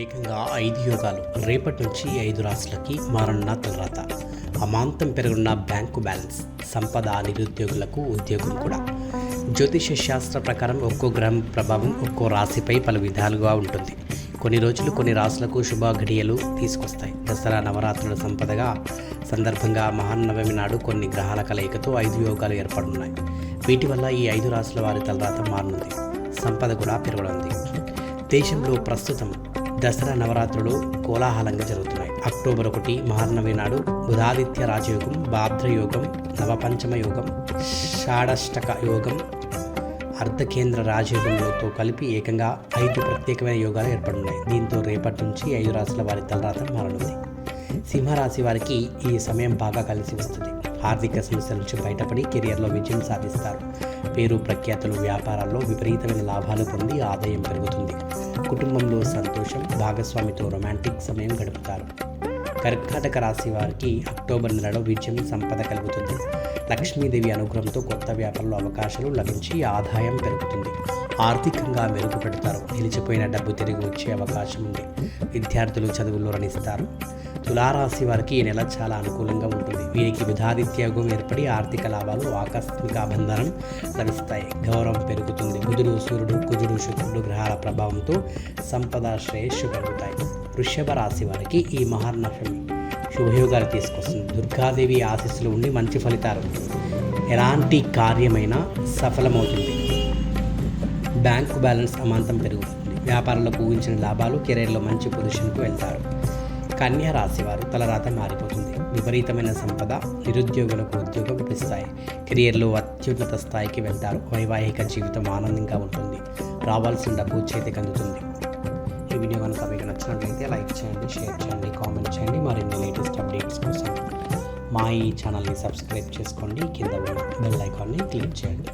ఏకంగా ఐదు యోగాలు. రేపటి నుంచి ఐదు రాశులకి మారన్న తర్వాత అమాంతం పెరుగున్న బ్యాంకు బ్యాలెన్స్ సంపద నిరుద్యోగులకు ఉద్యోగం కూడా. జ్యోతిష శాస్త్ర ప్రకారం ఒక్కో గ్రహం ప్రభావం ఒక్కో రాశిపై పలు విధాలుగా ఉంటుంది. కొన్ని రోజులు కొన్ని రాశులకు శుభ ఘడియలు తీసుకొస్తాయి. దసరా నవరాత్రుల సంపదగా సందర్భంగా మహానవమి నాడు కొన్ని గ్రహాల కలయికతో ఐదు యోగాలు ఏర్పడున్నాయి. వీటి వల్ల ఈ ఐదు రాశుల వారి తలరాత మారనుంది సంపద కూడా పెరగనుంది. దేశంలో ప్రస్తుతం దసరా నవరాత్రులు కోలాహలంగా జరుగుతున్నాయి. అక్టోబర్ ఒకటి మహానవమి నాడు బుధాదిత్య రాజయోగం భాద్రయోగం నవపంచమ యోగం షాడష్టక యోగం అర్ధకేంద్ర రాజయోగంతో కలిపి ఏకంగా ఐదు ప్రత్యేకమైన యోగాలు ఏర్పడున్నాయి. దీంతో రేపటి నుంచి ఐదు రాశుల వారి తలరాత మారనుంది. సింహరాశి వారికి ఈ సమయం బాగా కలిసి వస్తుంది. ఆర్థిక సమస్యల నుంచి బయటపడి కెరియర్లో విజయం సాధిస్తారు. పేరు ప్రఖ్యాతులు వ్యాపారాల్లో విపరీతమైన లాభాలు పొంది ఆదాయం పెరుగుతుంది. కుటుంబంలో సంతోషం భాగస్వామితో రొమాంటిక్ సమయం గడుపుతారు. కర్కాటక రాశి వారికి అక్టోబర్ నెలలో విజయం సంపద కలుగుతుంది. లక్ష్మీదేవి అనుగ్రహంతో కొత్త వ్యాపారంలో అవకాశాలు లభించి ఆదాయం పెరుగుతుంది. ఆర్థికంగా మెరుగుపెడతారు. నిలిచిపోయిన డబ్బు తిరిగి వచ్చే అవకాశం ఉంది. విద్యార్థులు చదువుల్లో రణిస్తారు. తులారాశి వారికి ఈ నెల చాలా అనుకూలంగా ఉంటుంది. వీరికి విధాదిత్యోగం ఏర్పడి ఆర్థిక లాభాలు ఆకస్మిక బంధనం లభిస్తాయి. గౌరవం పెరుగుతుంది. బుధుడు సూర్యుడు కుజుడు శుక్రుడు గ్రహాల ప్రభావంతో సంపద శ్రేయస్సు పెరుగుతాయి వృషభ రాశి వారికి ఈ మహానవమి శుభయోగాలు తీసుకొస్తుంది. దుర్గాదేవి ఆశీస్సులు ఉండి మంచి ఫలితాలు. ఎలాంటి కార్యమైనా సఫలమవుతుంది. బ్యాంకు బ్యాలెన్స్ అమాంతం పెరుగుతుంది. వ్యాపారంలో ఊహించిన లాభాలు కెరీర్లో మంచి పొజిషన్కు వెళ్తారు. కన్యా రాశి వారు తలరాత మారిపోతుంది. విపరీతమైన సంపద నిరుద్యోగులకు ఉద్యోగం లభిస్తాయి. కెరియర్లో అత్యున్నత స్థాయికి వెళ్తారు. వైవాహిక జీవితం ఆనందంగా ఉంటుంది. రావాల్సిన డబ్బు చేతికి అందుతుంది. ఈ వీడియో కనుక మీకు నచ్చినట్లయితే లైక్ చేయండి షేర్ చేయండి కామెంట్ చేయండి. మరిన్ని లేటెస్ట్ అప్డేట్స్ కోసం మా ఈ ఛానల్ని సబ్స్క్రైబ్ చేసుకోండి. కింద ఉన్న బెల్ ఐకాన్ని క్లిక్ చేయండి.